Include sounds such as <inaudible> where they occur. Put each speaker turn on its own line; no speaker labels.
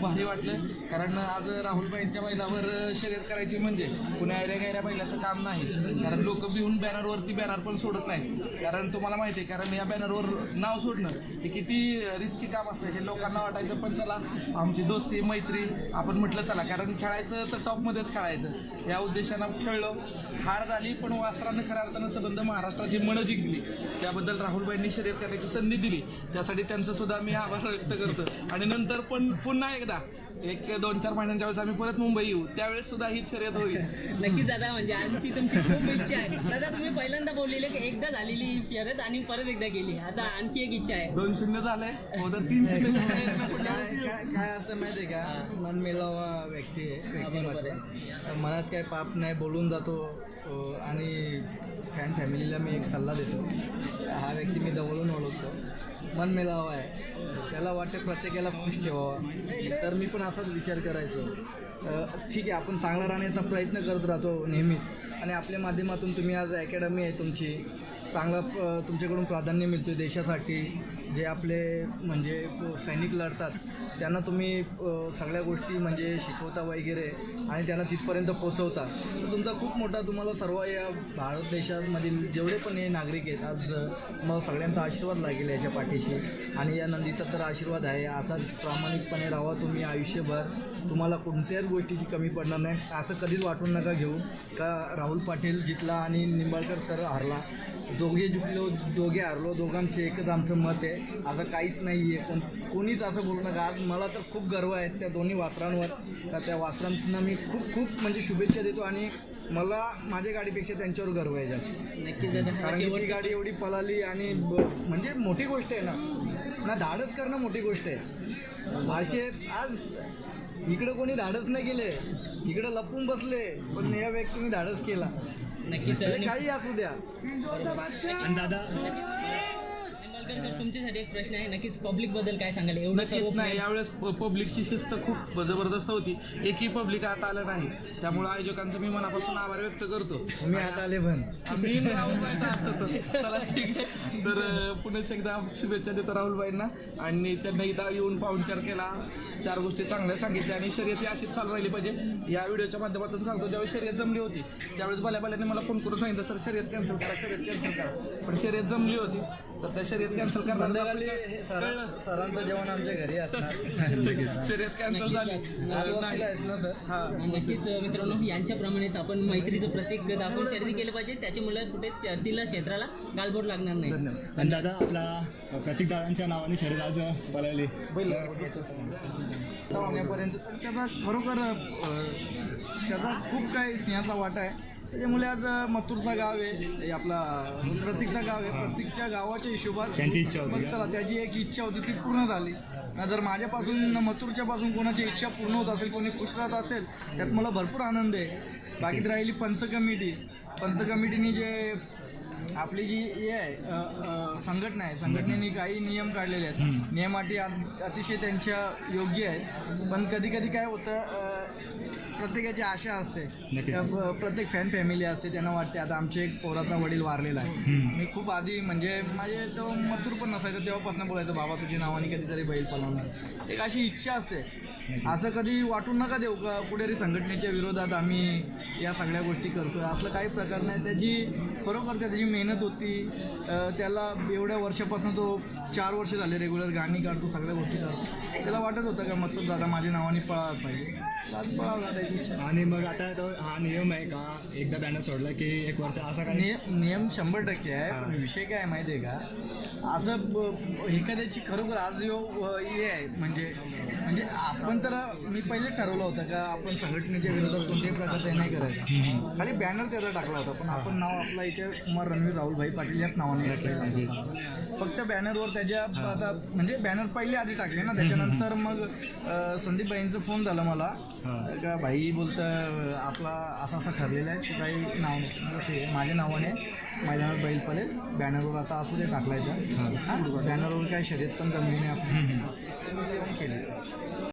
भारी वाटलं. कारण आज राहुलबाईंच्या बैलावर शर्यत करायची म्हणजे पुण्या एरिया गायऱ्या बैलाचं काम नाही. कारण लोक भिवून बॅनरवरती बॅनर पण सोडत नाही कारण तुम्हाला माहिती आहे कारण या बॅनरवर नाव सोडणं हे किती रिस्की काम असतं. हे लोकांना वाटायचं पण चला आमची दोस्ती मैत्री आपण म्हटलं चला. कारण खेळायचं तर टॉपमध्येच खेळायचं. या उद्देशानं खेळलो. हार झाली पण वासरानं खऱ्या अर्थानं संबंध महाराष्ट्राची मनं जिंकली. त्याबद्दल राहुलबाईंनी शर्यत करण्याची संधी दिली. त्यासाठी त्यांचं सुद्धा मी आभार व्यक्त करतो. आणि नंतर पण पुन्हा एकदा एक दोन चार महिन्यांच्या वेळेस आम्ही परत मुंबई येऊ. त्यावेळेस सुद्धा ही शर्यत होईल. <laughs>
नक्कीच दादा म्हणजे आणखी तुमची खूप इच्छा आहे. दादा तुम्ही पहिल्यांदा बोललेले की एकदा झालेली ही शर्यत आणि परत एकदा केली आता आणखी एक इच्छा आहे.
दोन शून्य झालंय. तीन शून्य
असतं माहिती आहे का? मन मिळावा व्यक्ती आहे व्यक्तिमत्व. मनात काय पाप नाही बोलून जातो आणि फॅन फॅमिलीला मी एक सल्ला देतो. हा व्यक्ती मी जवळून ओळखतो. मन मिळावा आहे. त्याला वाटते प्रत्येकाला खुश ठेवावा. तर मी पण असाच विचार करायचो. ठीक आहे आपण चांगला राहण्याचा प्रयत्न करत राहतो नेहमीच. आणि आपल्या माध्यमातून तुम्ही आज अकॅडमी आहे तुमची. चांगलं प- तुमच्याकडून प्राधान्य मिळतो देशासाठी. जे आपले म्हणजे सैनिक लढतात त्यांना तुम्ही सगळ्या गोष्टी म्हणजे शिकवता वगैरे आणि त्यांना तिथपर्यंत पोचवता तर तुमचा खूप मोठा तुम्हाला सर्व या भारत देशामधील जेवढे पण हे नागरिक आहेत आज मग सगळ्यांचा आशीर्वाद लागेल याच्या पाठीशी. आणि या नंदीचा तर आशीर्वाद आहे. असाच प्रामाणिकपणे राहा तुम्ही आयुष्यभर. तुम्हाला कोणत्याच गोष्टीची कमी पडणार नाही. असं कधीच वाटून नका घेऊ. का राहुल पाटील जितला आणि निंबाळकर सर हरला दोघे जिंकलो दोघे हारलो दोघांचे एकच आमचं मत आहे. असं काहीच नाही आहे कोण कोणीच असं बोलू नका. आज मला तर खूप गर्व आहे त्या दोन्ही वासरांवर. का त्या वासरांना मी खूप खूप म्हणजे शुभेच्छा देतो आणि मला माझ्या गाडीपेक्षा त्यांच्यावर गर्व आहे जास्त.
नक्कीच
कारण की गाडी एवढी पळाली आणि ब- म्हणजे मोठी गोष्ट आहे ना. ना धाडस करणं मोठी गोष्ट आहे. असे आज इकडं कोणी धाडस नाही केले. इकडं लपून बसले पण या व्यक्तीने धाडस केला.
नक्कीच
काही असू द्या.
दादा
निंबाळकर सर तुमच्यासाठी एक प्रश्न आहे नक्कीच पब्लिकबद्दल काय सांगाल? एवढं
नाही यावेळेस पब्लिकची शिस्त खूप जबरदस्त होती. एकही पब्लिक आता आलं नाही. त्यामुळे आयोजकांचं मी मनापासून आभार व्यक्त करतो.
तुम्ही आता आले पण.
मी. चला ठीक आहे. तर पुन्हा एकदा शुभेच्छा देतो राहुलबाईंना आणि त्यांना इथं येऊन पाहुणचार केला. चार गोष्टी चांगल्या सांगितल्या आणि शर्यत ही अशीच चालू राहिली पाहिजे. या व्हिडिओच्या माध्यमातून सांगतो ज्यावेळेस शर्यत जमली होती त्यावेळेस भल्या भल्याने मला फोन करून सांगितलं सर शर्यत कॅन्सल करा शर्यत कॅन्सल करा. पण शर्यत जमली होती. तर त्या शर्यत कॅन्सल करणार
सरांचं जेवण आमच्या घरी असणार.
शर्यत कॅन्सल झाली. हा.
नक्कीच मित्रांनो यांच्याप्रमाणेच आपण मैत्रीचं प्रतीक दाखवून शर्यती केली पाहिजे. त्याच्यामुळे कुठेच शर्तीला क्षेत्राला गालबोट लागणार नाही.
आणि दादा आपला प्रतीक दादांच्या नावाने शर्यत आज पळाली.
बैल होण्यापर्यंत तर त्याचा खरोखर त्याचा खूप काही सिंहाचा वाटा आहे. त्याच्यामुळे आज मथुरचा गाव आहे. आपला प्रतीकचा गाव आहे. प्रत्येकच्या गावाच्या हिशोबात
त्यांची इच्छा होती?
चला त्याची एक इच्छा होती ती पूर्ण झाली. ना जर माझ्यापासून मथुरच्या पासून कोणाची इच्छा पूर्ण होत असेल कोणी खुश राहत असेल त्यात मला भरपूर आनंद आहे. बाकी राहिली पंच कमिटी. पंच कमिटीने जे आपली जी हे आहे संघटना आहे संघटनेने काही नियम काढलेले आहेत. नियमाटी अत- अतिशय त्यांच्या योग्य आहेत. पण कधी कधी काय होतं प्रत्येकाची आशा असते.
नक्कीच.
त्या प- प्रत्येक फॅन फॅमिली असते त्यांना वाटते आता आमचे एक पोराचा वडील वारलेला आहे.
हम्म.
मी खूप आधी म्हणजे माझे तो मथुर पण नसायचं तेव्हापासून बोलायचं बाबा तुझ्या नावाने कधीतरी बैल पळवणार. एक अशी इच्छा असते. असं कधी वाटून नका देऊ का कुठेतरी संघटनेच्या विरोधात आम्ही या सगळ्या गोष्टी करतोय. असलं काही प्रकार नाही. त्याची खरोखर त्याची मेहनत होती अं, त्याला एवढ्या वर्षापासून तो चार वर्ष झाले रेग्युलर गाणी काढतो सगळ्या गोष्टी करतो. त्याला वाटत होतं का मथुर दादा माझ्या नावाने पळायला पाहिजे. आज पळाला त्याची इच्छा
आणि मग आता तो हा नियम आहे का? एकदा बॅनर सोडला की एक वर्ष असा काही
नियम नियम शंभर टक्के आहे. पण विषय काय माहिती आहे का? असं एखाद्याची खरोखर आज यो हे आहे. म्हणजे म्हणजे आपण तर मी पहिले ठरवलं होतं का आपण संघटनेच्या विरोधात कोणत्याही प्रकारचं हे नाही करायचं. खाली बॅनर त्याचा टाकला होता. पण आपण नाव आपला इथे कुमार रणवीर राहुलभाई पाटील याच नावाने टाकलं. फक्त बॅनरवर त्याच्या आता म्हणजे बॅनर पहिले आधी टाकले ना. त्याच्यानंतर मग संदीप भाईंचा फोन झाला मला. का भाई बोलतं आपला असा असा ठरलेला आहे तू काही नाव ठीक आहे माझ्या नावाने मैदानात बैल पडेल. बॅनरवर आता असू दे टाकलाय तर. हां. बॅनरवर काय शर्यत पण जमली नाही आपण केली.